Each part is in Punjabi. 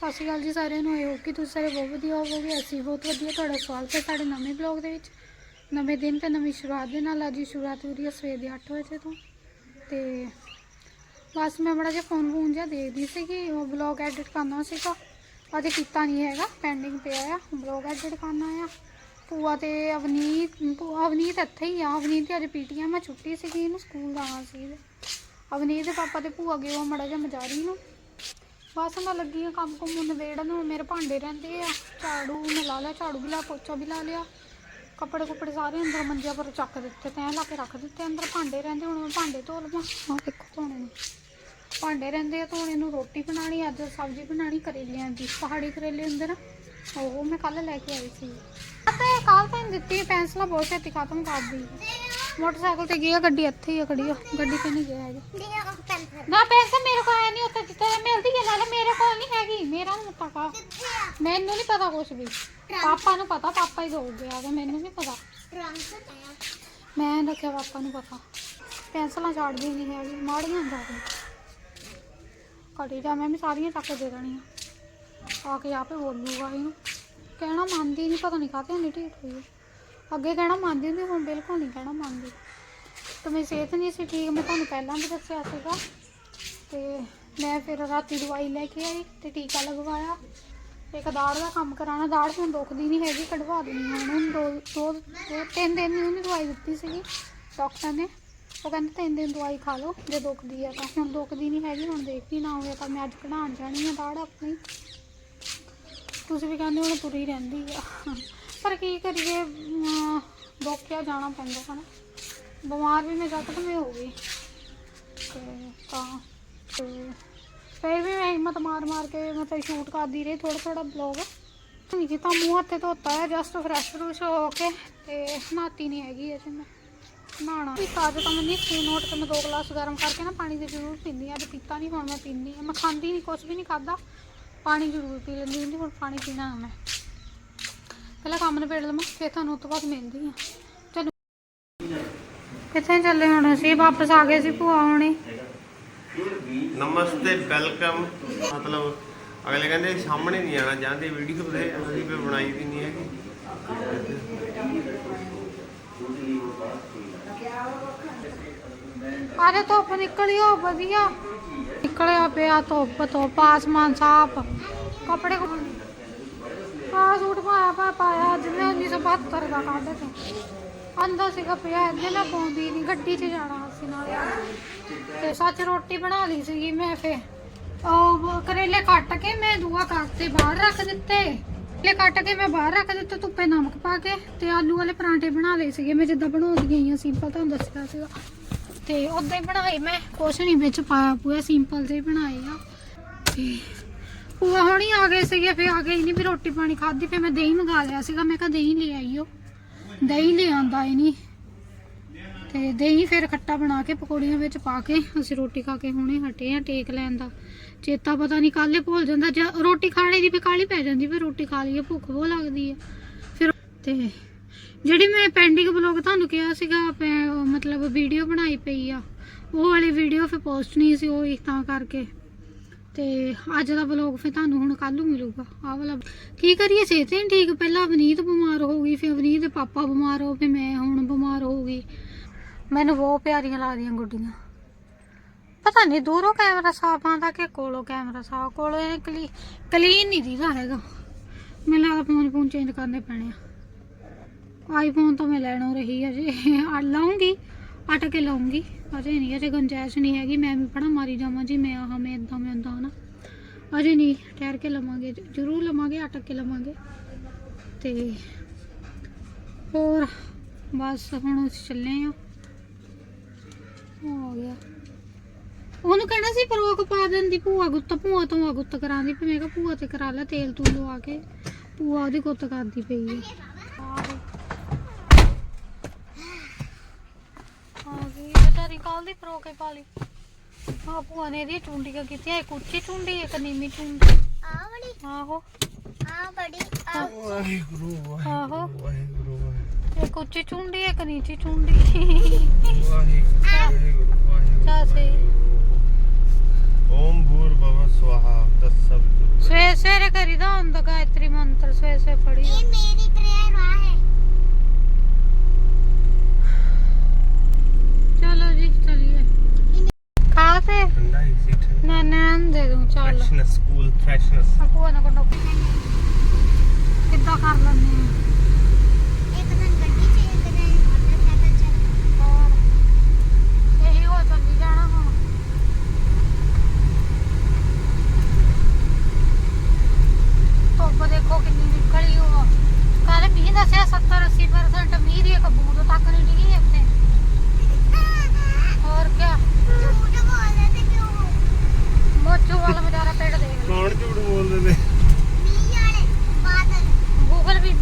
ਸਤਿ ਸ਼੍ਰੀ ਅਕਾਲ ਜੀ ਸਾਰਿਆਂ ਨੂੰ ਆਈ ਹੋਪ ਕਿ ਤੁਸੀਂ ਸਾਰੇ ਬਹੁਤ ਵਧੀਆ ਹੋਵੋਗੇ। ਅਸੀਂ ਬਹੁਤ ਵਧੀਆ ਤੁਹਾਡਾ ਸਵਾਗਤ ਹੈ ਸਾਡੇ ਨਵੇਂ ਬਲੌਗ ਦੇ ਵਿੱਚ। ਨਵੇਂ ਦਿਨ ਤੇ ਨਵੀਂ ਸ਼ੁਰੂਆਤ ਦੇ ਨਾਲ ਅੱਜ ਦੀ ਸ਼ੁਰੂਆਤ ਹੋ ਰਹੀ ਹੈ ਸਵੇਰ ਦੇ 8 ਵਜੇ ਤੋਂ। ਤੇ ਬਸ ਮੈਂ ਬੜਾ ਜਿਹਾ ਫੋਨ ਫੋਨ ਜਿਹਾ ਦੇਖਦੀ ਸੀਗੀ, ਉਹ ਬਲੌਗ ਐਡਿਟ ਕਰਨਾ ਸੀਗਾ। ਅਜੇ ਕੀਤਾ ਨਹੀਂ ਹੈਗਾ ਪੈਂਡਿੰਗ ਪਿਆ ਆ ਬਲੌਗ ਐਡਿਟ ਕਰਨਾ ਆ। ਭੂਆ ਤੇ ਅਵਨੀਤ, ਭੂਆ ਅਵਨੀਤ ਇੱਥੇ ਹੀ ਆ। ਅਵਨੀਤ ਦੀ ਅੱਜ ਪੀਟੀਐਮ ਮੈਂ ਛੁੱਟੀ ਸੀਗੀ, ਇਹਨੂੰ ਸਕੂਲ ਜਾਣਾ ਸੀ। ਇਹਦੇ। ਅਵਨੀਤ ਦੇ ਪਾਪਾ ਤੇ ਭੂਆ ਗਏ ਉਹ ਮੜਾ ਜਿਹਾ ਮਜਾਰੀ ਨੂੰ ਬਸ ਮੈਂ ਲੱਗੀ ਆ ਕੰਮ ਕੁੰਮ ਨਵੇੜਨ ਹੁਣ ਮੇਰੇ ਭਾਂਡੇ ਰਹਿੰਦੇ ਆ। ਝਾੜੂ ਮੈਂ ਲਾ ਲਿਆ, ਝਾੜੂ ਵੀ ਲਾ, ਪੋਚਾ ਵੀ ਲਾ ਲਿਆ। ਕੱਪੜੇ ਕੁੱਪੜੇ ਸਾਰੇ ਅੰਦਰ ਮੰਜਿਆਂ ਪਰ ਚੱਕ ਦਿੱਤੇ, ਤੈਂ ਲਾ ਕੇ ਰੱਖ ਦਿੱਤੇ, ਅੰਦਰ ਭਾਂਡੇ ਰਹਿੰਦੇ, ਹੁਣ ਮੈਂ ਭਾਂਡੇ ਧੋ ਲਵਾਂ। ਆਹ ਦੇਖੋ ਧੋਣੇ ਨੂੰ। ਭਾਂਡੇ ਰਹਿੰਦੇ ਆ, ਧੋਣੇ ਨੂੰ ਰੋਟੀ ਬਣਾਣੀ ਅੱਜ ਸਬਜ਼ੀ ਬਣਾਣੀ ਕਰੇਲਿਆਂ ਦੀ, ਪਹਾੜੀ ਕਰੇਲੇ ਅੰਦਰ। ਨਾ ਉਹ ਮੈਂ ਕੱਲ ਲੈ ਕੇ ਆਈ ਸੀ। ਅਤੇ ਕੱਲ ਤਾਂ ਦਿੱਤੀ, ਪੈਨਸਲਾਂ ਬਹੁਤ ਛੇਤੀ ਖਤਮ ਕਰਦੀ ਮੋਟਰਸਾਈਕਲ ਤੇ ਗਿਆ ਗੱਡੀ ਇੱਥੇ ਹੀ ਆ ਖੜੀ ਆ। ਗੱਡੀ ਤੇ ਨਹੀਂ ਗਿਆ ਹੈਗਾ। ਨਾ ਪੈਸੇ ਮੇਰੇ ਕੋਲ ਹੈ ਨਹੀਂ ਉੱਥੇ ਜਿੱਥੇ ਮਿਲਦੀ ਹੈ ਨਾਲੇ ਮੇਰੇ ਕੋਲ ਨਹੀਂ ਹੈਗੀ। ਮੇਰਾ ਨਹੀਂ ਪਤਾ ਮੈਨੂੰ ਨਹੀਂ ਪਤਾ ਕੁਝ ਵੀ। ਪਾਪਾ ਨੂੰ ਪਤਾ ਪਾਪਾ ਹੀ ਦੋ ਗਿਆ ਤੇ ਮੈਨੂੰ ਨਹੀਂ ਪਤਾ। ਮੈਂ ਰੱਖਿਆ ਪਾਪਾ ਨੂੰ ਪਤਾ। ਪੈਨਸਲਾਂ ਛੱਡਦੀ ਨਹੀਂ ਹੈਗੀ ਮਾੜੀਆਂ ਜਾ ਕੇ ਘੜੀ ਜਾ ਮੈਂ ਵੀ ਸਾਰੀਆਂ ਚੱਕ ਕੇ ਦੇ ਦੇਣੀਆਂ। ਆ ਕੇ ਆਪੇ ਬੋਲੂਗਾ ਇਹਨੂੰ। ਕਹਿਣਾ ਮੰਨਦੀ ਨਹੀਂ ਪਤਾ ਨਹੀਂ ਕਾਹਤੇ ਨਹੀਂ ਢੀਠ ਹੋਈ ਹੈ। ਅੱਗੇ ਕਹਿਣਾ ਮੰਨਦੀ ਹੁੰਦੀ, ਹੁਣ ਬਿਲਕੁਲ ਨਹੀਂ ਕਹਿਣਾ ਮੰਨਦੀ। ਤੇ ਮੇਰੀ ਸਿਹਤ ਨਹੀਂ ਸੀ ਠੀਕ, ਮੈਂ ਤੁਹਾਨੂੰ ਪਹਿਲਾਂ ਵੀ ਦੱਸਿਆ ਸੀਗਾ। ਤੇ ਮੈਂ ਫਿਰ ਰਾਤੀ ਦਵਾਈ ਲੈ ਕੇ ਆਈ ਤੇ ਟੀਕਾ ਲਗਵਾਇਆ। ਇੱਕ ਦਾੜ ਦਾ ਕੰਮ ਕਰਾਉਣਾ, ਦਾੜ ਹੁਣ ਦੁਖਦੀ ਨਹੀਂ ਹੈਗੀ, ਕਢਵਾ ਦੇਣੀ ਹੁਣ ਹੁਣ ਦੋ ਦੋ ਦੋ, ਤਿੰਨ ਦਿਨ ਦੀ ਉਹਨੇ ਦਵਾਈ ਦਿੱਤੀ ਸੀਗੀ, ਡਾਕਟਰ ਨੇ। ਉਹ ਕਹਿੰਦੇ ਤਿੰਨ ਦਿਨ ਦਵਾਈ ਖਾ ਲਓ, ਜੇ ਦੁਖਦੀ ਆ ਤਾਂ। ਹੁਣ ਦੁਖਦੀ ਨਹੀਂ ਹੈਗੀ, ਹੁਣ ਦੇਖਦੀ ਨਾ ਹੋਵੇ ਤਾਂ ਮੈਂ ਅੱਜ ਕਢਾਉਣ ਜਾਣੀ ਆ ਦਾੜ ਆਪਣੀ। ਤੁਸੀਂ ਵੀ ਕਹਿੰਦੇ ਹੁਣ ਤੁਰੀ ਰਹਿੰਦੀ ਆ। ਪਰ ਕੀ ਕਰੀਏ ਅਮ, ਦੁੱਖਿਆ ਜਾਣਾ ਪੈਂਦਾ ਹਨਾ। ਬਿਮਾਰ ਵੀ ਮੈਂ ਜੱਕਦਮ ਮੈਂ ਹੋ ਗਈ। ਤੇ ਤਾਂ ਤੇ ਫਿਰ ਵੀ ਮੈਂ ਹਿੰਮਤ ਮਾਰ ਮਾਰ ਕੇ ਮਤਲਬ ਸ਼ੂਟ ਕਰਦੀ ਰਹੀ ਥੋੜਾ ਥੋੜਾ ਬਲੌਗ ਨਹੀਂ ਕੀਤਾ ਮੂੰਹ ਹੱਥੇ ਧੋਤਾ ਹੈ ਜਸਟ ਫਰੈਸ਼ ਫਰੂਸ਼ ਹੋ ਕੇ ਤੇ ਨਹਾਤੀ ਨਹੀਂ ਹੈਗੀ ਅਜੇ ਮੈਂ। ਨਹਾਣਾ ਵੀ ਅੱਜ ਤਾਂ ਮੈਂ ਨਹੀਂ ਸਕੂਨ ਨੋਟ ਤੇ ਮੈਂ ਦੋ ਗਲਾਸ ਗਰਮ ਕਰਕੇ ਨਾ ਪਾਣੀ ਦੇ ਜ਼ਰੂਰ ਪੀਂਦੀ ਹਾਂ ਅੱਜ ਪੀਤਾ ਨਹੀਂ ਹੁਣ ਮੈਂ ਪੀਂਦੀ ਹਾਂ ਮੈਂ ਖਾਂਦੀ ਨਹੀਂ ਕੁਝ ਵੀ ਨਹੀਂ ਖਾਦਾ ਪਾਣੀ ਜ਼ਰੂਰ ਪੀ ਲੈਂਦੀ ਹੁੰਦੀ ਹੁਣ ਪਾਣੀ ਪੀਣਾ ਮੈਂ। ਪਹਿਲਾਂ ਕੰਮ ਨਿਬੇੜ ਲਵਾਂ ਫਿਰ ਤੁਹਾਨੂੰ ਉਸ ਤੋਂ ਬਾਅਦ ਮਿਲਦੀ ਆ ਚਲੋ। ਕਿੱਥੇ ਚੱਲੇ ਹੁਣ ਅਸੀਂ? ਵਾਪਸ ਆ ਗਏ ਸੀ ਭੂਆ ਹੁਣੇ। ਨਮਸਤੇ ਵੈਲਕਮ। ਮਤਲਬ ਅਗਲੇ ਕਹਿੰਦੇ ਸਾਹਮਣੇ ਨਹੀਂ ਆਣਾ ਚਾਹੁੰਦੇ ਵੀਡੀਓ ਤੇ। ਅਸੀਂ ਵੀ ਬਣਾਈ ਦੀ ਨਹੀਂ ਹੈਗੀ। ਆਰੇ ਧੁੱਪ ਨਿਕਲੀ ਹੋ ਵਧੀਆ। ਨਿਕਲਿਆ ਪਿਆ ਧੁੱਪ ਧੁੱਪ ਆਸਮਾਨ ਸਾਫ਼। ਕੱਪੜੇ ਆ ਸੂਟ ਪਾਇਆ, ਪਾ ਪਾਇਆ ਜਿਵੇਂ 1972 ਦਾ ਕੱਢ ਕੇ। ਅੰਦਰ ਸੀਗਾ ਪਿਆ ਇਹਦੇ ਨਾਲ ਪਾਉਂਦੀ ਨਹੀਂ ਗੱਡੀ 'ਚ ਜਾਣਾ ਸੀ ਨਾਲੇ ਤੇ ਸੱਚ ਰੋਟੀ ਬਣਾ ਲਈ ਸੀਗੀ ਮੈਂ ਫੇ ਉਹ ਕਰੇਲੇ ਕੱਟ ਕੇ ਮੈਂ ਦੂਆ ਕਰਤੇ ਬਾਹਰ ਰੱਖ ਦਿੱਤੇ। ਕਰੇਲੇ ਕੱਟ ਕੇ ਮੈਂ ਬਾਹਰ ਰੱਖ ਦਿੱਤੇ, ਧੁੱਪੇ ਨਮਕ ਪਾ ਕੇ ਤੇ ਆਲੂ ਵਾਲੇ ਪਰਾਂਠੇ ਬਣਾ ਲਏ ਸੀਗੇ। ਮੈਂ ਜਿੱਦਾਂ ਬਣਾਉਂਦੀ ਗਈ ਆ ਸਿੰਪਲ ਤੁਹਾਨੂੰ ਦੱਸਿਆ ਸੀਗਾ। ਤੇ ਉਦਾਂ ਹੀ ਬਣਾਏ ਮੈਂ। ਕੁਛ ਨਹੀਂ ਵਿੱਚ ਪਾਇਆ ਪੂਆ ਸਿੰਪਲ ਜਿਹੇ ਬਣਾਏ ਆ। ਤੇ ਪੂਆ ਹੁਣੀ ਆ ਗਏ ਸੀਗੇ, ਫਿਰ ਆ ਗਏ ਨਹੀਂ ਵੀ ਰੋਟੀ ਪਾਣੀ ਖਾਧੀ, ਫਿਰ ਮੈਂ ਦਹੀਂ ਮੰਗਾ ਲਿਆ ਸੀਗਾ। ਮੈਂ ਕਿਹਾ ਦਹੀਂ ਲੈ ਆਈਓ। ਦਹੀਂ ਲੈ ਆਂਦਾ ਹੀ ਨਹੀਂ ਤੇ ਦਹੀਂ ਫਿਰ ਖੱਟਾ ਬਣਾ ਕੇ ਪਕੌੜੀਆਂ ਵਿੱਚ ਪਾ ਕੇ ਅਸੀਂ ਰੋਟੀ ਖਾ ਕੇ ਹੁਣੇ ਹਟੇ ਆ ਟੇਕ ਲੈਣ ਦਾ। ਚੇਤਾ ਪਤਾ ਨਹੀਂ ਕੱਲੇ ਭੁੱਲ ਜਾਂਦਾ। ਜਾਂ ਰੋਟੀ ਖਾਣੇ ਦੀ ਵੀ ਕਾਲੀ ਪੈ ਜਾਂਦੀ ਫਿਰ ਰੋਟੀ ਖਾ ਲਈਏ, ਭੁੱਖ ਬਹੁਤ ਲੱਗਦੀ ਹੈ ਫਿਰ ਤੇ ਜਿਹੜੀ ਮੈਂ ਪੈਂਡਿੰਗ ਬਲੌਗ ਤੁਹਾਨੂੰ ਕਿਹਾ ਸੀਗਾ, ਮੈਂ ਮਤਲਬ ਵੀਡੀਓ ਬਣਾਈ ਪਈ ਆ। ਉਹ ਵਾਲੀ ਵੀਡੀਓ ਫਿਰ ਪੋਸਟ ਨਹੀਂ ਸੀ, ਉਹ ਤਾਂ ਕਰਕੇ। ਤੇ ਅੱਜ ਦਾ ਬਲੌਗ ਫਿਰ ਤੁਹਾਨੂੰ ਹੁਣ ਕੱਲ ਨੂੰ ਮਿਲੂਗਾ। ਆਹ ਵਾਲਾ ਕੀ ਕਰੀਏ, ਸਿਹਤ ਨਹੀਂ ਠੀਕ? ਪਹਿਲਾਂ ਅਵਨੀਤ ਬਿਮਾਰ ਹੋ ਗਈ, ਫਿਰ ਅਵਨੀਤ ਦੇ ਪਾਪਾ ਬਿਮਾਰ ਹੋ ਗਏ ਮੈਂ ਹੁਣ ਬਿਮਾਰ ਹੋ ਗਈ। ਮੈਨੂੰ ਬਹੁਤ ਪਿਆਰੀਆਂ ਲੱਗਦੀਆਂ ਗੁੱਡੀਆਂ। ਪਤਾ ਨਹੀਂ ਦੂਰੋਂ ਕੈਮਰਾ ਸਾਫ਼ ਆਉਂਦਾ ਕਿ ਕੋਲੋਂ ਕੈਮਰਾ ਸਾਫ਼, ਕੋਲੋਂ ਇਹ ਕਲੀ ਕਲੀਨ ਨਹੀਂ ਦੀਦਾ ਹੈਗਾ। ਮੈਨੂੰ ਲੱਗਦਾ ਫੋਨ ਫੋਨ ਚੇਂਜ ਕਰਨੇ ਪੈਣੇ ਆ। ਆਈਫੋਨ ਤਾਂ ਮੈਂ ਲੈਣੋਂ ਰਹੀ ਅਜੇ ਆ ਲਾਉਂਗੀ। ਅਟ ਕੇ ਲਾਉਂਗੀ। ਅਜੇ ਨਹੀਂ, ਅਜੇ ਗੁੰਜਾਇਸ਼ ਨਹੀਂ ਹੈਗੀ। ਮੈਂ ਵੀ ਪੜਾ ਮਾਰੀ ਜਾਵਾਂ ਜੀ, ਮੈਂ ਆਹ, ਮੈਂ ਇਦਾਂ ਮੈਂ ਇਦਾਂ ਨਾ ਅਜੇ ਨਹੀਂ, ਠਹਿਰ ਕੇ ਲਵਾਂਗੇ ਜ਼ਰੂਰ ਲਵਾਂਗੇ ਅਟਕ ਕੇ ਲਵਾਂਗੇ। ਤੇ ਹੋਰ, ਬਸ ਹੁਣ ਅਸੀਂ ਚੱਲੇ ਆ। ਹੋ ਗਿਆ। ਉਹਨੂੰ ਕਹਿਣਾ ਸੀ ਪਰੋਕ ਪਾ ਦਿੰਦੀ, ਭੂਆ ਗੁੱਤ, ਭੂਆ ਤੋਂ ਗੁੱਤ ਕਰਾਉਂਦੀ ਫਿਰ ਮੈਂ ਕਿਹਾ ਭੂਆ ਤੇ ਕਰਾ ਲੈ ਤੇਲ ਤੂਲ ਲਵਾ ਕੇ। ਭੂਆ ਉਹਦੀ ਗੁੱਤ ਕਰਦੀ ਪਈ ਹੈ ਆ ਗਈ ਬੇਚਾਰੀ ਕੱਲ ਦੀ ਪਰੋ ਕੇ ਪਾ ਲਈ। ਹਾਂ ਭੂਆ ਨੇ ਇਹਦੀਆਂ ਚੁੰਡੀਆਂ ਕੀਤੀਆਂ ਇੱਕ ਉੱਚੀ ਚੁੰਡੀ ਇੱਕ ਨੀਵੀਂ ਚੁੰਡੀ। ਆ ਬੜੀ ਆਹੋ। ਆ ਬੜੀ ਆ ਵਾਹਿਗੁਰੂ ਆਹੋ। ਵਾਹਿਗੁਰੂ ਵਾਹਿਗੁਰੂ। ਇੱਕ ਉੱਚੀ ਚੁੰਡੀ ਇੱਕ ਨੀਚੀ ਚੁੰਡੀ। ਵਾਹਿਗੁਰੂ ਵਾਹਿਗੁਰੂ ਵਾਹਿਗੁਰੂ ਸਹੀ। ਵਾਹਿਗੁਰੂ। ਓਮ ਭੂਰ ਭਵ ਸਵਾਹਾ ਤਸਬ ਸਵੇਰੇ ਸਵੇਰੇ ਕਰੀਦਾ ਹੁੰਦਾ ਗਾਇਤਰੀ ਮੰਤਰ ਸਵੇਰੇ ਸਵੇਰੇ ਪੜੀ ਇਹ ਮੇਰੀ ਪ੍ਰੇਅਰ ਆ ਹੈ। ਕੋਲ ਕਿੱਦਾਂ ਕਰ ਲੈਂਦੇ ਆ एक दिन गड्डी से एक दिन मोटरसाइकिल से ਹੋਰ ਇਹੀ ਹੋ ਚੱਲੀ ਜਾਣਾ ਹੁਣ ਧੁੱਪ ਦੇਖੋ ਕਿੰਨੀ ਨਿਕਲੀ ਉਹ ਕੱਲ ਮੀਂਹ ਦੱਸਿਆ 70 80% ਮੀਂਹ ਦੀ ਇੱਕ ਬੂੰਦ ਤੱਕ ਨਹੀਂ ਡਿੱਗੀ ਇੱਥੇ ਹੋਰ ਕਿਆ? ਝੂਠ ਬੋਲਦੇ ਤੇ ਕਿਉਂ ਮੋਚੂ ਵਾਲਾ ਵਿਚਾਰਾ ਪਿੰਡ ਦੇਖ ਲਓ ਕੌਣ ਝੂਠ ਬੋਲਦੇ ਨੇ? ਮੀਂਹ ਵਾਲੇ ਬਾਦਲ। ਗੂਗਲ ਵੀ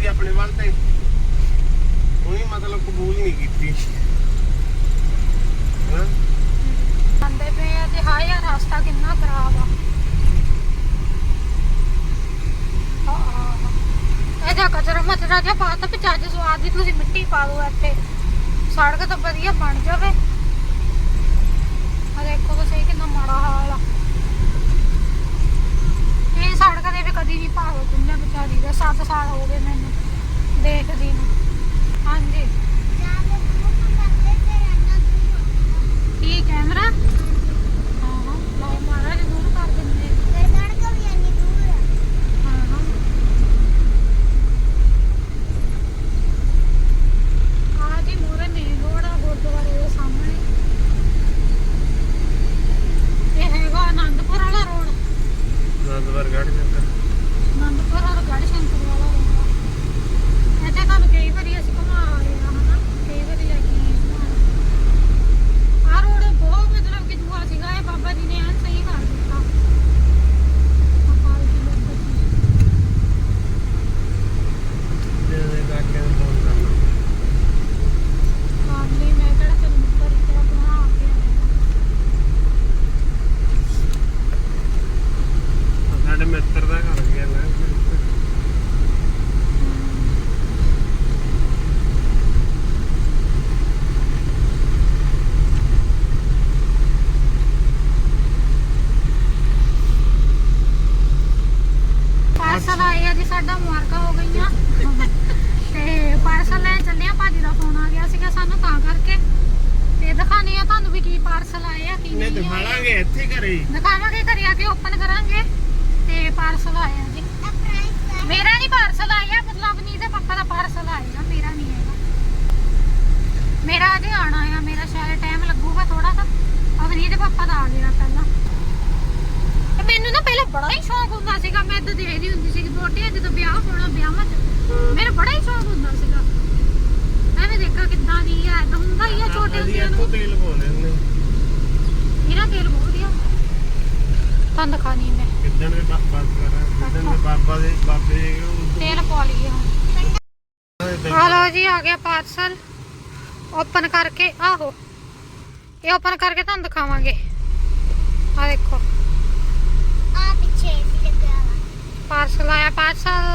ਸੀ ਆਪਣੇ ਵੱਲ ਤੇ। ਉਹਨੀ ਮਤਲਬ ਕਬੂਲ ਨਹੀਂ ਕੀਤੀ। ਹਾਂ? ਆਂਦੇ ਪਏ ਆ ਤੇ ਹਾਏ ਆ, ਰਸਤਾ ਕਿੰਨਾ ਖਰਾਬ ਆ। ਇਹਦਾ ਕਚਰਾ ਮਚਰਾ ਜਿਹਾ ਪਾ ਤਾ ਚੱਜ ਸਵਾਦ ਦੀ ਤੁਸੀਂ ਮਿੱਟੀ ਪਾ ਦਿਓ ਇੱਥੇ। ਸੜਕ ਤਾਂ ਵਧੀਆ ਬਣ ਜਾਵੇ। ਆ ਦੇਖੋ ਤਾਂ ਸਹੀ ਕਿੰਨਾ ਮਾੜਾ ਹਾਲ ਆ। ਇਹ ਸੜਕ ਦੇ ਵੀ ਕਦੀ ਵੀ ਭਾਗ ਤੁੰਨੇ ਵਿਚਾਰੀ ਦਾ 7 ਸਾਲ ਹੋ ਗਏ ਮੈਨੂੰ ਦੇਖਦੀ ਨੂੰ। ਹਾਂਜੀ। ਕੀ ਕੈਮਰਾ? ਪਾਰਸਲ ਆਏ ਕਿ ਨਹੀਂ ਦਿਖਾਵਾਂਗੇ ਇੱਥੇ ਘਰੇ। ਦਿਖਾਵਾਂਗੇ ਘਰੇ ਆ ਕੇ ਓਪਨ ਕਰਾਂਗੇ ਤੇ ਪਾਰਸਲ ਆਏ ਜੀ। ਮੇਰਾ ਨਹੀਂ ਪਾਰਸਲ ਆਇਆ ਮਤਲਬ ਨਹੀਂ ਤੇ ਪਾਪਾ ਦਾ ਪਾਰਸਲ ਆਏਗਾ ਮੇਰਾ ਨਹੀਂ ਆਏਗਾ ਮੇਰਾ ਅਜੇ ਆਣਾ ਆ ਮੇਰਾ ਸ਼ਾਇਦ ਟਾਈਮ ਲੱਗੂਗਾ ਥੋੜਾ ਸਾ। ਅਵਨੀਤ ਪਾਪਾ ਦਾ ਆ ਜਾਣਾ ਪਹਿਲਾਂ। ਮੈਨੂੰ ਨਾ ਪਹਿਲਾਂ ਬੜਾ ਹੀ ਸ਼ੌਂਕ ਹੁੰਦਾ ਸੀਗਾ ਮੈਂ ਤਾਂ ਦੇਖਦੀ ਹੁੰਦੀ ਸੀ ਕਿ ਬੋਟੀਆਂ ਜਦੋਂ ਵਿਆਹ ਹੋਣਾ ਵਿਆਹਾਂ 'ਚ ਮੇਰਾ ਬੜਾ ਹੀ ਸ਼ੌਂਕ ਹੁੰਦਾ ਸੀਗਾ। ਐਵੇਂ ਦੇਖਾ ਕਿੱਦਾਂ ਦੀ ਆ ਇਦਾਂ ਹੁੰਦਾ ਹੀ ਆ ਛੋਟੇ ਹੁੰਦਿਆਂ ਨੂੰ। ਤੇਲ ਪਾਉਂਦੇ ਹੁੰਦੇ। ਇਹਦਾ ਜੀ ਆ ਗਿਆ ਪਾਰਸਲ। ਓਪਨ ਕਰਕੇ ਆਹੋ। ਇਹ ਓਪਨ ਕਰਕੇ ਤੁਹਾਨੂੰ ਦਿਖਾਵਾਂਗੇ। ਆ ਦੇਖੋ। ਆ ਪਿੱਛੇ ਪਾਰਸਲ ਆਇਆ ਪਾਰਸਲ।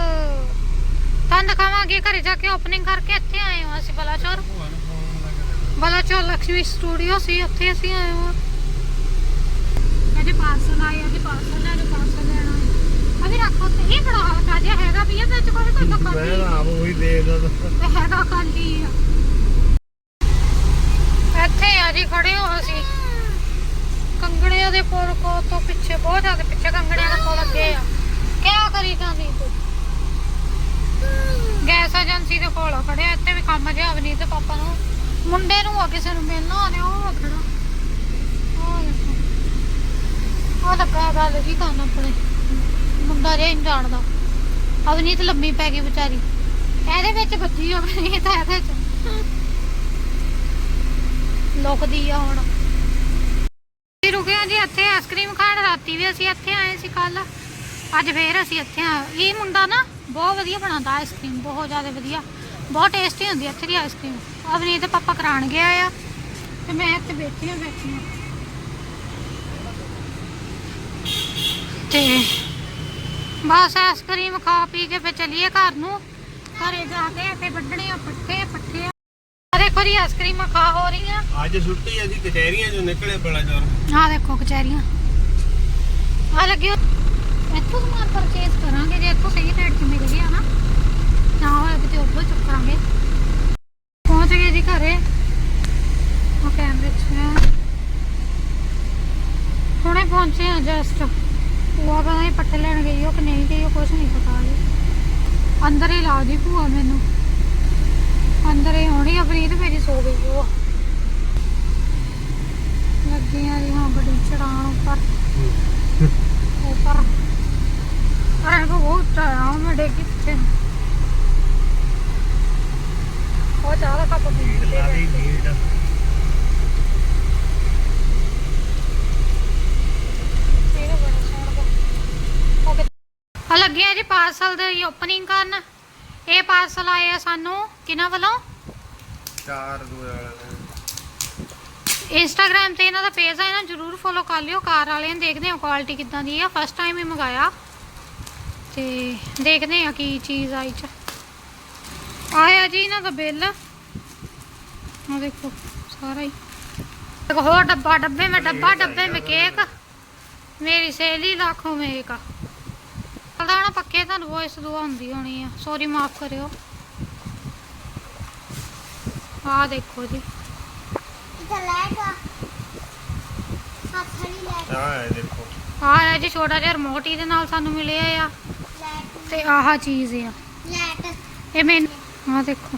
ਤੁਹਾਨੂੰ ਦਿਖਾਵਾਂਗੇ ਘਰੇ ਜਾ ਕੇ ਓਪਨਿੰਗ ਕਰਕੇ ਇੱਥੇ ਆਏ ਹਾਂ ਅਸੀਂ ਬਲਾਚੋਰ। ਬਲਾਚੋਰ ਲਕਸ਼ਮੀ ਸਟੂਡੀਓ ਸੀ ਉੱਥੇ ਅਸੀਂ ਆਏ ਹਾਂ। ਬੜਾ ਹਲਕਾ ਜਿਹਾ ਹੈਗਾ ਵੀ ਇਹ ਵਿੱਚ ਕੋਈ ਕੋਈ ਮੈਂ ਖਾਲੀ ਤਾਂ ਆਪ ਉਹੀ ਦੇਖਦਾ ਤਾ। ਤੇ ਹੈਗਾ ਖਾਲੀ ਆ। ਇੱਥੇ ਆ ਜੀ ਖੜੇ ਹੋ ਅਸੀਂ। ਕੰਗੜਿਆਂ ਦੇ ਪੁਲ ਕੋ ਤੋਂ ਪਿੱਛੇ ਬਹੁਤ ਜ਼ਿਆਦਾ ਪਿੱਛੇ ਕੰਗੜਿਆਂ ਦਾ ਪੁਲ ਅੱਗੇ ਆ। ਕਿਆ ਕਰੀ ਜਾਂਦੀ ਤੂੰ? ਗੈਸ ਏਜੰਸੀ ਦੇ ਕੋਲ ਖੜਿਆ ਇੱਥੇ ਵੀ ਕੰਮ ਜਿਹਾ ਅਵਨੀਤ ਤੇ ਪਾਪਾ ਨੂੰ ਮੁੰਡੇ ਨੂੰ ਆ ਕਿਸੇ ਨੂੰ ਮਿਲਣਾ ਆਨੇ ਉਹ ਖੜਾ ਉਹ ਦੇਖੋ। ਉਹ ਲੱਗਾ ਗੱਲ ਜੀ ਕਰਨ ਆਪਣੇ। ਮੁੰਡਾ ਜਿਹਾ ਹੀ ਨਹੀਂ ਅਵਨੀਤ ਲੰਮੀ ਪੈ ਗਈ ਵਿਚਾਰੀ। ਇਹਦੇ ਵਿੱਚ ਬੱਜੀ ਅਵਨੀਤ ਇਹਦੇ ਚ ਲੁਕਦੀ ਆ ਹੁਣ। ਅਸੀਂ ਰੁਕੇ ਜੀ ਇੱਥੇ ਆਈਸਕ੍ਰੀਮ ਖਾਣ। ਰਾਤੀ ਵੀ ਅਸੀਂ ਇੱਥੇ ਆਏ ਸੀ ਕੱਲ ਅੱਜ ਫੇਰ ਅਸੀਂ ਇੱਥੇ ਆ। ਇਹ ਮੁੰਡਾ ਨਾ ਬਹੁਤ ਵਧੀਆ ਬਣਾਉਂਦਾ ਆਈਸਕ੍ਰੀਮ ਬਹੁਤ ਜ਼ਿਆਦਾ ਵਧੀਆ। ਬਹੁਤ ਟੇਸਟੀ ਹੁੰਦੀ ਹੈ ਇੱਥੇ ਦੀ ਆਈਸਕ੍ਰੀਮ ਅਵਨੀਤ ਤੇ ਪਾਪਾ ਕਰਾਣ ਗਿਆ ਆ ਤੇ ਮੈਂ ਇੱਥੇ ਬੈਠੀ ਹਾਂ ਬੈਠੀ ਹਾਂ ਤੇ ਬਸ ਆਈਸਕ੍ਰੀਮ ਖਾ ਪੀ ਕੇ ਫੇ ਚਲੀਏ ਘਰ ਨੂੰ। ਘਰੇ ਜਾ ਕੇ ਫੇ ਵੱਢਣੇ ਆ ਪੱਠੇ ਪੱਠੇ ਆ। ਦੇਖੋ ਜੀ ਆਈਸਕ੍ਰੀਮ ਖਾ ਹੋ ਰਹੀਆਂ। ਅੱਜ ਛੁੱਟੀ ਆ ਜੀ ਕਚਹਿਰੀਆਂ ਚੋਂ ਨਿਕਲੇ ਬੜਾ ਜ਼ੋਰ। ਆ ਦੇਖੋ ਕਚਹਿਰੀਆਂ। ਆ ਲੱਗਿਓ ਇੱਥੋਂ ਸਮਾਨ ਪਰਚੇਸ ਕਰਾਂਗੇ ਜੇ ਇੱਥੋਂ ਸਹੀ ਰੇਟ 'ਚ ਮਿਲ ਗਿਆ ਨਾ। ਨਾ ਹੋਇਆ ਕਿਤੇ ਉੱਥੋਂ ਹੀ ਚੁੱਕਾਂਗੇ। ਪਹੁੰਚ ਗਏ ਜੀ ਘਰੇ। ਉਹ ਕੈਮਰੇ 'ਚ ਹੈ। ਹੁਣੇ ਪਹੁੰਚੇ ਆ ਜਸਟ ਉਹ ਪਤਾ ਨਹੀਂ ਪੱਠੇ ਲੈਣ ਗਈ ਉਹ ਕਿ ਨਹੀਂ ਗਈ ਉਹ ਕੁਝ ਨਹੀਂ ਪਤਾ ਜੀ। ਅੰਦਰ ਹੀ ਲਾ ਦੀ ਭੂਆ ਮੈਨੂੰ। ਅੰਦਰ ਹੀ ਹੋਣੀ ਆਪਣੀ ਤੇ ਮੇਰੀ ਸੋ ਗਈ ਉਹ ਲੱਗੀ ਆ ਜੀ ਹਾਂ ਬੜੀ ਚੜਾਣ ਉੱਪਰ। ਉੱਪਰ। ਅਰੇ ਕੋ ਬਹੁਤ ਆ ਮੈਂ ਡੇਗੀ ਨੂੰ। ਉਹ ਚਾਹ ਕੱਪ ਪੀ ਲਾ ਦੀ ਨੀਡ ਇਹਨੂੰ ਬੜਾ ਸੋਹਣਾ ਓਕੇ ਆ ਲੱਗੇ ਆ ਜੀ ਪਾਰਸਲ ਦੀ ਓਪਨਿੰਗ ਕਰਨ ਇਹ ਪਾਰਸਲ ਆਏ ਆ ਸਾਨੂੰ ਕਿਹਨਾਂ ਵੱਲੋਂ ਚਾਰ ਦੂਏ ਵਾਲੇ ਇੰਸਟਾਗ੍ਰam ਤੇ ਇਹਨਾਂ ਦਾ ਪੇਜ ਹੈ ਨਾ ਜਰੂਰ ਫੋਲੋ ਕਰ ਲਿਓ ਕਾਰ ਵਾਲਿਆਂ ਨੂੰ ਦੇਖਦੇ ਆ ਕੁਆਲਿਟੀ ਕਿੱਦਾਂ ਦੀ ਆ ਫਸਟ ਟਾਈਮ ਹੀ ਮੰਗਾਇਆ ਤੇ ਦੇਖਦੇ ਆ ਕੀ ਚੀਜ਼ ਆਈ ਚ ਆਇਆ ਜੀ ਇਹਨਾਂ ਦਾ ਬਿੱਲ ਆ ਦੇਖੋ ਸਾਰਾ ਹੀ ਇੱਕ ਹੋਰ ਡੱਬਾ ਡੱਬੇ में डब्बा डब्बे में केक ਮੇਰੀ ਸਹੇਲੀ ਲੱਖੋਂ में एक ਉਹਦਾ ਨਾ ਪੱਕੇ ਤੁਹਾਨੂੰ ਵੌਇਸ ਦੁਆ ਹੁੰਦੀ ਹੋਣੀ ਆ। ਸੌਰੀ ਮਾਫ ਕਰਿਓ। ਆ ਦੇਖੋ ਜੀ। ਹਾਂ ਆ ਜੀ ਛੋਟਾ ਜਿਹਾ ਰਿਮੋਟ ਇਹਦੇ ਨਾਲ ਸਾਨੂੰ ਮਿਲਿਆ ਆ। ਤੇ ਆਹ ਚੀਜ਼ ਆ। ਇਹ ਮੈਂ ਆ ਦੇਖੋ।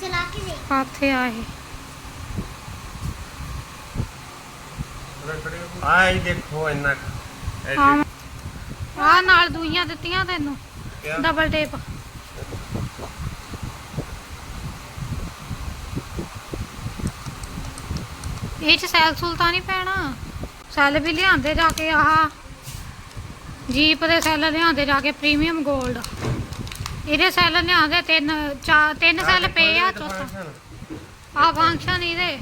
ਚਲਾ ਕੇ ਦੇਖ ਪਾਥੇ ਆ ਇਹ। ਹਾਂ ਇਹ ਦੇਖੋ ਇੰਨਾ ਇਹ ਆ ਨਾਲ ਦੂਈਆਂ ਦਿੱਤੀਆਂ ਤੈਨੂੰ ਕਿਆ? ਡਬਲ ਟੇਪ ਇਹ ਚ ਸੈਲ ਸੂਲ ਤਾਂ ਨਹੀਂ ਪੈਣਾ। ਸੈਲ ਵੀ ਲਿਆਂਦੇ ਜਾ ਕੇ ਆਹ ਜੀਪ ਦੇ ਸੈਲ ਲਿਆਂਦੇ ਜਾ ਕੇ ਪ੍ਰੀਮੀਅਮ 골ਡ ਇਹਦੇ ਸੈਲ ਲਿਆਂਦੇ ਤਿੰਨ ਚਾਰ ਤਿੰਨ ਸੈਲ ਪਏ ਆ ਚੌਥਾ। ਆ ਫੰਕਸ਼ਨ ਇਹਦੇ।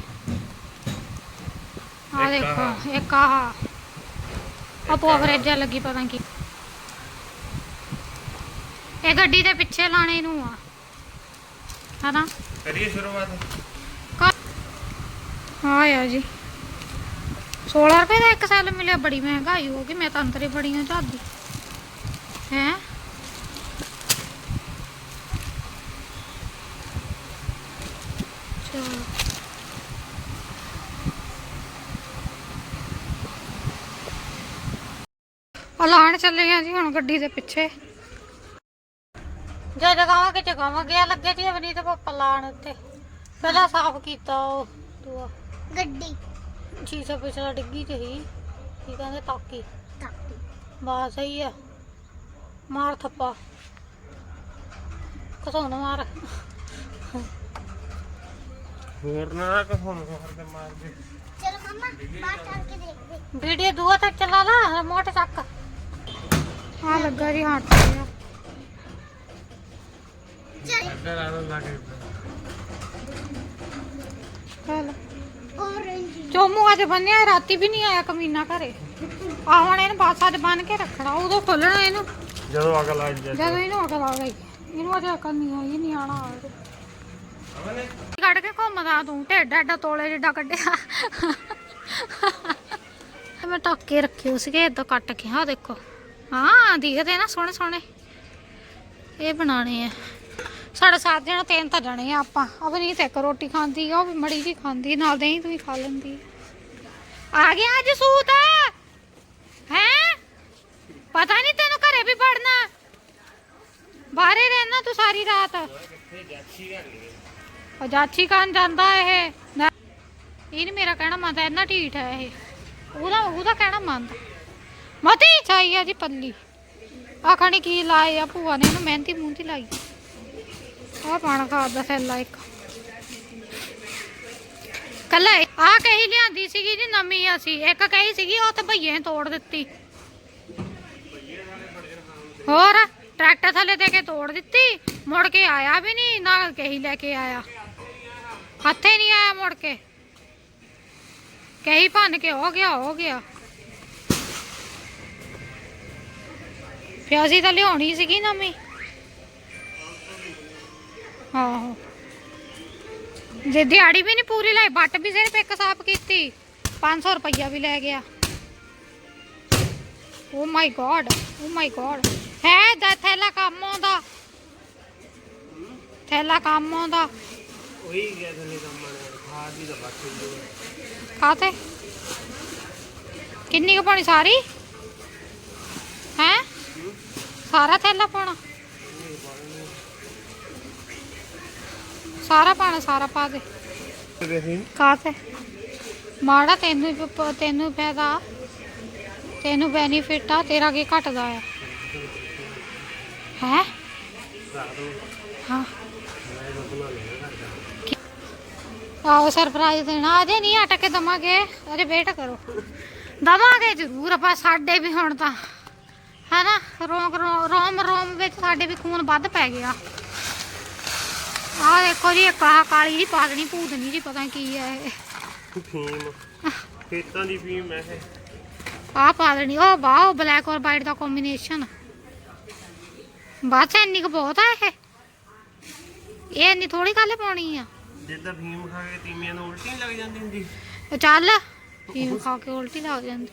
ਆ ਇੱਕ ਦੇਖੋ। ਇੱਕ ਆਹ। ਆ ਪੋਵਰੇਜ ਲੱਗੀ ਪਤਾ ਨੀ ਕੀ। ਇਹ ਗੱਡੀ ਦੇ ਪਿੱਛੇ ਲਾਣੇ ਨੂੰ ਆ। ਹਨਾ? ਕਰੀਏ ਸ਼ੁਰੂਆਤ। ਹਾਂ ਆ ਜੀ। 16 ਰੁਪਏ ਦਾ ਇੱਕ ਸੈੱਲ ਮਿਲਿਆ ਬੜੀ ਮਹਿੰਗਾਈ ਹੋ ਗਈ ਮੈਂ ਤਾਂ ਅੰਦਰ ਹੀ ਬੜੀਆਂ ਝਾਦੀ ਹੈ? ਚਲੋ। ਆ ਲਾਣ ਚੱਲੇ ਆ ਜੀ ਹੁਣ ਗੱਡੀ ਦੇ ਪਿੱਛੇ। ਜੇ ਜਗਾਵਾਂਗੇ ਜਗਾਵਾਂਗੇ ਆ ਲੱਗੇ ਜੀ ਅਵਨੀਤ ਪਾਪਾ ਲਾਣ ਉੱਤੇ। ਪਹਿਲਾਂ ਸਾਫ਼ ਕੀਤਾ ਉਹ ਦੂਆ। ਗੱਡੀ। ਸ਼ੀਸ਼ਾ ਪਿਛਲਾ ਡਿੱਗੀ ਤੇ ਹੀ। ਕੀ ਕਹਿੰਦੇ ਤਾਕੀ। ਤਾਕੀ। ਬਸ ਸਹੀ ਆ। ਮਾਰ ਥੱਪਾ। ਕਸੋਨ ਮਾਰ। ਹੋਰ ਨਾ ਕਸੋਨ ਮਾਰ ਤੇ ਮਾਰ ਦੇ। ਚਲੋ ਮਮਾ ਬਾਹਰ ਚੱਲ ਕੇ ਦੇਖਦੇ। ਵੀਡੀਓ ਦੂਆ ਤੱਕ ਚਲਾ ਲਾ ਰਿਮੋਟ ਚੱਕ। ਆ ਲੱਗਾ ਜੀ ਹੱਟ ਚੋਮੂ ਅੱਜ ਬੰਨਿਆ ਰਾਤੀ ਵੀ ਨਹੀਂ ਆਇਆ ਕਮੀਨਾ ਘਰੇ। ਆ ਹੁਣ ਇਹਨੂੰ ਬਾਸਾ ਦੇ ਬੰਨ ਕੇ ਰੱਖਣਾ ਉਦੋਂ ਖੋਲਣਾ ਇਹਨੂੰ। ਜਦੋਂ ਅਗਲ ਆ ਜਾਏ ਜਦੋਂ ਇਹਨੂੰ ਅਗਲ ਆ ਗਈ। ਇਹਨੂੰ ਅਜੇ ਅਕਲ ਨਹੀਂ ਆਈ ਨਹੀਂ ਆਣਾ ਆਵੇ ਕੱਢ ਕੇ ਘੁੰਮਦਾ ਤੂੰ ਢੇਡ ਢੇਡਾ ਤੋਲੇ ਜਿੱਡਾ ਕੱਢਿਆ। ਮੈਂ ਟੱਕੇ ਰੱਖਿਓ ਸੀਗੇ ਇਦਾਂ ਕੱਟ ਕੇ। ਹਾਂ ਦੇਖੋ। ਹਾਂ ਦਿਖਦੇ ਨਾ ਸੋਹਣੇ ਸੋਹਣੇ ਇਹ ਬਣਾਣੇ ਆ। ਸਾਡੇ ਸਾਥ ਜਣਾ, ਤਿੰਨ ਤਾਂ ਜਣੇ ਆ ਆਪਾਂ। ਅਬਨੀਤ ਇੱਕ ਰੋਟੀ ਖਾਂਦੀ ਆ, ਉਹ ਵੀ ਮੜੀ ਜੀ ਖਾਂਦੀ ਨਾਲ ਦਹੀਂ ਤੂੰ ਖਾ ਲੈਂਦੀ ਆ। ਗਿਆ ਅੱਜ ਸੂਤ। ਹੈ? ਪਤਾ ਨਹੀਂ ਤੈਨੂੰ ਘਰੇ ਵੀ ਪੜਨਾ ਬਾਹਰੇ ਰਹਿਣਾ ਤੂੰ ਸਾਰੀ ਰਾਤ। ਉਹ ਜਾਚੀ ਕਾਨ ਜਾਂਦਾ ਇਹ। ਨਾ- ਇਹ ਨਹੀਂ ਮੇਰਾ ਕਹਿਣਾ ਮੰਨਦਾ, ਇੰਨਾ ਢੀਠ ਹੈ ਇਹ। ਉਹਦਾ ਉਹਦਾ ਕਹਿਣਾ ਮੰਨਦਾ। ਮਤੀ ਚਾਈ ਆ ਜੀ ਪੱਲੀ। ਆ ਕੀ ਲਾਏ ਆ ਭੂਆ ਨੇ, ਇਹਨੂੰ ਮਹਿੰਦੀ ਮੂੰਹਦੀ ਲਾਈ। ਆ ਪਾਣਾ ਖਾਦਾ ਥੈਲਾ ਇੱਕ ਕੱਲਾ ਆ ਕਹੀ ਲਿਆਂਦੀ ਸੀਗੀ ਜੀ ਨਵੀਂ ਅਸੀਂ ਇੱਕ ਕਹੀ ਸੀਗੀ ਉਹ ਤੇ ਭਈਏ ਨੇ ਤੋੜ ਦਿੱਤੀ ਹੋਰ ਟਰੈਕਟਰ ਥੱਲੇ ਦੇ ਕੇ ਤੋੜ ਦਿੱਤੀ ਮੁੜ ਕੇ ਆਇਆ ਵੀ ਨਹੀਂ ਨਾ ਕਹੀ ਲੈ ਕੇ ਆਇਆ ਹੱਥੇ ਨਹੀਂ ਆਇਆ ਮੁੜ ਕੇ ਕਹੀ ਭੰਨ ਕੇ ਹੋ ਗਿਆ ਹੋ ਗਿਆ ਫਿਰ ਅਸੀਂ ਤਾਂ ਲਿਆਉਣੀ ਸੀਗੀ ਨਵੀਂ ਆਹੋ। ਜੇ ਦਿਹਾੜੀ ਵੀ ਨਹੀਂ ਪੂਰੀ ਲਾਈ ਬੱਟ ਵੀ ਸਿਰਫ ਇੱਕ ਸਾਫ਼ ਕੀਤੀ 500 ਰੁਪਈਆ ਵੀ ਲੈ ਗਿਆ। ਓ ਮਾਈ ਗॉड ਓ ਮਾਈ ਗॉड ਹੈ ਦਾ ਥੈਲਾ ਕੰਮ ਆਉਂਦਾ। ਥੈਲਾ ਕੰਮ ਆਉਂਦਾ। ਉਹੀ ਗਿਆ ਥੱਲੇ ਕੰਮ ਆਣਾ ਖਾਦ ਦੀ ਤਾਂ ਬੱਟ ਖਾਤੇ ਕਿੰਨੀ ਕੁ ਪਾਣੀ ਸਾਰੀ? ਹੈ? ਸਾਰਾ ਥੈਲਾ ਪਾਣਾ ਸਾਰਾ ਪਾਣਾ ਸਾਰਾ ਪਾ ਦੇ ਕਾਤੇ ਮਾੜਾ ਤੈਨੂੰ ਹੀ ਪ- ਤੈਨੂੰ ਫਾਇਦਾ। ਤੈਨੂੰ ਬੈਨੀਫਿਟ ਆ ਤੇਰਾ ਕੀ ਘਟਦਾ ਆ। ਹੈ? ਹਾਂ। ਆਓ ਸਰਪ੍ਰਾਈਜ਼ ਦੇਣਾ। ਅਜੇ ਨਹੀਂ ਅਟਕ ਦਵਾਂਗੇ। ਅਜੇ ਵੇਟ ਕਰੋ। ਦਵਾਂਗੇ ਜ਼ਰੂਰ ਆਪਾਂ ਸਾਡੇ ਵੀ ਹੁਣ ਤਾਂ। ਹਨਾ? ਰੋਮ ਰੋਮ ਰੋਮ ਵਿੱਚ ਸਾਡੇ ਵੀ ਖੂਨ ਵੱਧ ਪੈ ਗਿਆ। ਆਹ ਦੇਖੋ ਜੀ ਇੱਕ ਆਹ ਕਾਲੀ ਜੀ ਪਾਦਣੀ ਭੂਤਨੀ ਜੀ ਪਤਾ ਨੀ ਕੀ ਹੈ ਇਹ। ਫੀਮ ਖੇਤਾਂ ਦੀ ਫੀਮ ਹੈ ਇਹ। ਆਹ ਪਾਦਣੀ ਉਹ ਵਾਓ ਬਲੈਕ ਔਰ ਵਾਈਟ ਦਾ ਕੰਬੀਨੇਸ਼ਨ ਬਸ ਇੰਨੀ ਕੁ ਬਹੁਤ ਆ ਇਹ। ਇਹ ਇੰਨੀ ਥੋੜੀ ਕੱਲ ਪਾਉਣੀ ਆ। ਜਿੱਦਾਂ ਫੀਮ ਖਾ ਕੇ ਤੀਮੀਆਂ ਨੂੰ ਉਲਟੀ ਲੱਗ ਜਾਂਦੀ ਹੁੰਦੀ ਉਹ ਚੱਲ ਫੀਮ ਖਾ ਕੇ ਉਲਟੀ ਲੱਗ ਜਾਂਦੀ।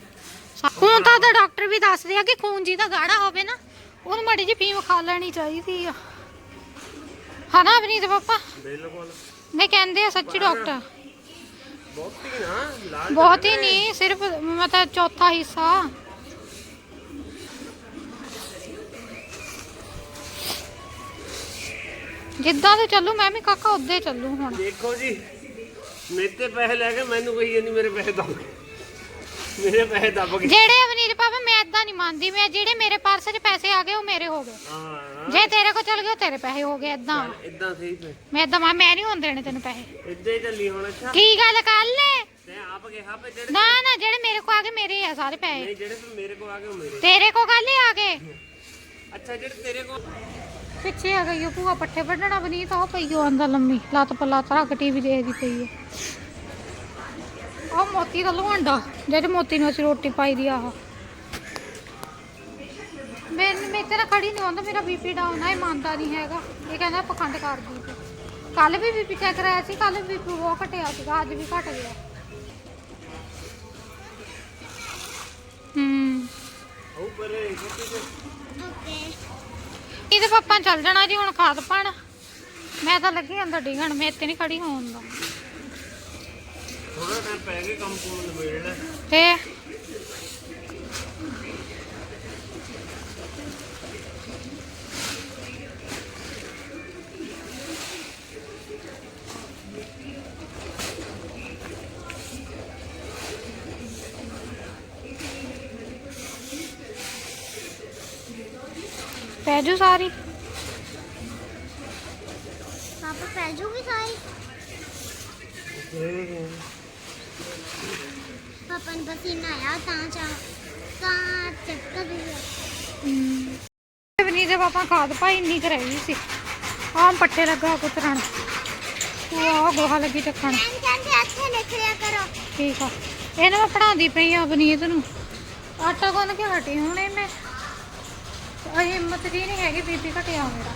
ਸਾ- ਖੂਨ ਤਾਂ ਉਹਦਾ ਡਾਕਟਰ ਵੀ ਦੱਸਦੇ ਆ ਕਿ ਖੂਨ ਜੀ ਦਾ ਗਾੜਾ ਹੋਵੇ ਨਾ ਉਹਨੂੰ ਮਾੜੀ ਜੀ ਫੀਮ ਖਾ ਲੈਣੀ ਚਾਹੀਦੀ ਆ। ਹਨਾ ਅਵਨੀਤ ਪਾਪਾ? ਬਿਲਕੁਲ। ਨਹੀਂ ਕਹਿੰਦੇ ਆ ਸੱਚੀ ਡਾਕਟਰ ਬਹੁਤੀ ਨਾ ਲਾਲ ਬਹੁਤ ਹੀ ਨਹੀਂ ਸਿਰਫ ਮਤਲਬ ਚੌਥਾ ਹਿੱਸਾ। ਜਿੱਦਾਂ ਤੇ ਚੱਲੂ ਮੈਂ ਵੀ ਕਾਕਾ ਉੱਦੇ ਚੱਲੂ ਹੁਣ। ਦੇਖੋ ਜੀ ਮੇਰੇ ਤੇ ਪੈਸੇ ਲੈ ਕੇ ਮੈਨੂੰ ਕਹੀ ਜਾਂਦੀ ਮੇਰੇ ਪੈਸੇ ਦੱਬ ਮੇਰੇ ਪੈਸੇ ਦੱਬ ਗਏ। ਜਿਹੜੇ ਅਵਨੀਤ ਪਾਪਾ ਮੈਂ ਇਦਾਂ ਨਹੀਂ ਮੰਨਦੀ। ਮੈਂ ਜਿਹੜੇ ਮੇਰੇ ਪਰਸ 'ਚ ਪੈਸੇ ਆ ਗਏ ਉਹ ਮੇਰੇ ਹੋ ਗਏ। ਹਾਂ। ਜੇ ਤੇਰੇ ਕੋ ਚਲ ਉਹ ਤੇਰੇ ਪੈਸੇ ਹੋ ਗਏ ਇਦਾਂ ਇਦਾਂ ਸਹੀ ਫੇ ਮੈਂ ਇਦਾਂ ਮੈਂ ਨਹੀਂ ਹੋਣ ਦੇਣੇ ਤੈਨੂੰ ਪੈਸੇ। ਇੱਦਾਂ ਹੀ ਚੱਲੀ ਹੁਣ ਅੱਛਾ। ਕੀ ਗੱਲ ਕਰ ਲੈ? ਤੇ ਆਪ ਕਿਹਾ ਵੀ ਜਿਹੜੇ ਨਾ ਨਾ ਜਿਹੜੇ ਮੇਰੇ ਕੋ ਆ ਗਏ ਮੇਰੇ ਆ ਸਾਰੇ ਪੈਸੇ। ਨਹੀਂ ਜਿਹੜੇ ਫਿਰ ਮੇਰੇ ਕੋਲ ਆ ਗਏ ਉਹ ਮੇਰੇ। ਤੇਰੇ ਕੋ ਕੱਲ ਹੀ ਆ ਗਏ। ਅੱਛਾ ਜਿਹੜੇ ਤੇਰੇ ਕੋਲ ਪਿੱਛੇ ਆ ਗਈ ਉਹ ਭੂਆ ਪੱਠੇ ਵੱਢਣਾ ਬਣੀ ਤਾਂ ਉਹ ਪਈ ਉਹ ਅੰਦਰ ਲੰਮੀ। ਲੱਤ ਪੱਲਾ ਰੱਖ ਟੀਵੀ ਦੇਖਦੀ ਪਈ ਹੈ ਉਹ ਮੋਤੀ ਦਾ ਲੋਹਾਂਡਾ ਜਿਹੜੇ ਮੋਤੀ ਨੂੰ ਅਸੀਂ ਰੋਟੀ ਪਾਈ ਦੀ ਆਹ। ਤੇਰਾ ਖੜੀ ਨਹੀਂ ਹੁੰਦਾ ਮੇਰਾ ਬੀਪੀ ਡਾਊਨ ਆ ਇਹ ਮੰਨਦਾ ਨਹੀਂ ਹੈਗਾ। ਇਹ ਕਹਿੰਦਾ ਪਖੰਡ ਕਰਦੀ ਤੂੰ। ਕੱਲ ਵੀ ਬੀਪੀ ਚੈੱਕ ਕਰਾਇਆ ਸੀ ਕੱਲ ਵੀ ਬੀਪੀ ਬਹੁਤ ਘਟਿਆ ਸੀਗਾ ਅੱਜ ਵੀ ਘਟ ਗਿਆ। ਹੂੰ। ਇਹਦੇ ਪਾਪਾ ਚੱਲ ਜਾਣਾ ਜੀ ਹੁਣ ਖਾਦ ਪਾਣ। ਮੈਂ ਤਾਂ ਲੱਗੀ ਅੰਦਰ ਡਿਗਣ ਮੈਂ ਇੱਥੇ ਨਹੀਂ ਖੜੀ ਹੋਣ ਦਾ। ਥੋੜਾ ਟਾਈਮ ਪੈ ਗਿਆ ਕੰਮ ਕੋਲ ਨਿਬੇੜਨਾ ਤੇ ਪੈ ਜੂ ਸਾਰੀ। ਪਾਪਾ ਪੈ ਜੂਗੀ ਸਾਈ ਪਾਪਾ ਨੂੰ ਪਸੀਨਾ ਆਇਆ ਤਾਂ ਚਾ ਤਾਂ ਚੱਕਰ ਵੀ ਬਨੀ ਦੇ ਪਾਪਾ ਖਾਦ ਪਾਈ ਇੰਨੀ ਕੁ ਰਹਿ ਗਈ ਸੀ। ਆਹ ਪੱਟੇ ਲੱਗਾ ਕੁਤਰਣ ਉਹ ਆਹ ਗੋਹਾ ਲੱਗੀ ਚੱਕਣ। ਮੈਂ ਕਹਿੰਦੇ ਇੱਥੇ ਲਿਖ ਲਿਆ ਕਰੋ। ਠੀਕ ਆ। ਇਹਨੂੰ ਮੈਂ ਪੜਾਉਂਦੀ ਪਈ ਆ ਬਨੀਤ ਨੂੰ। ਆਟਾ ਗੁੰਨ ਕੇ ਹਟੀ ਹੁਣੇ ਮੈਂ। ਅਹ ਹਿੰਮਤ ਜੀ ਨਹੀਂ ਹੈਗੀ ਬੀਬੀ ਘਟਿਆ ਮੇਰਾ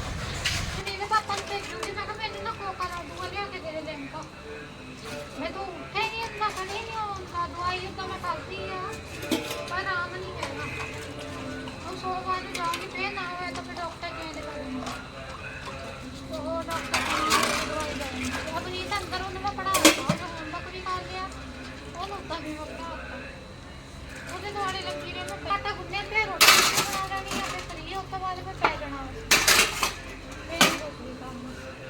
ਮੇਰੇ ਪਾਪਾ ਨੂੰ ਭੇਜ ਦੂੰਗੀ ਮੈਂ ਕਿਹਾ ਮੈਨੂੰ ਨਾ ਕੋਕਾ ਦਾ ਦੂਆ ਲਿਆ ਕੇ ਦੇ ਦੇ ਲੈਣ ਤੋਂ। ਮੈਂ ਤੂੰ ਉੱਠੇ ਨਹੀਂ ਇੰਨਾ ਖੜੇ ਨਹੀਂ ਹੁੰਦਾ ਦਵਾਈ ਉੱਤਾ ਮੈਂ ਖਾਦੀ ਆ। ਪਰ ਆਰਾਮ ਨਹੀਂ ਹੈਗਾ। ਹੁਣ ਸੋਮਵਾਰ ਨੂੰ ਜਾਊਂਗੀ, ਫੇਰ ਨਾ ਹੋਇਆ ਤਾਂ ਫਿਰ ਡਾਕਟਰ ਚੇਂਜ ਕਰੂੰਗੀ ਉਹ ਡਾਕਟਰ ਨੂੰ ਦਵਾਈ ਦੇਣੀ ਆਪਣੀ ਤਾਂ ਅੰਦਰ, ਉਹਨੂੰ ਮੈਂ ਪੜਾਇਆ ਉਹ ਹੁਣ ਤੱਕ ਵੀ ਕਰ ਲਿਆ ਉਹਨੂੰ ਤਾਂ ਵੀ ਮੈਂ ਪੜਾਇਆ ਉਹਦੇ ਦੁਆਲੇ ਲੱਗੀ ਰਹੀ ਮੈਂ ਪਾਟਾ ਗੁੰਨੇ ਤੇ ਰੋਟੀ ਬਣਾ ਉਸ ਤੋਂ ਬਾਅਦ ਫਿਰ ਪੈ ਜਾਣਾ ਫਿਰ ਹੀ ਰੁਕ ਗਈ ਕੰਮ।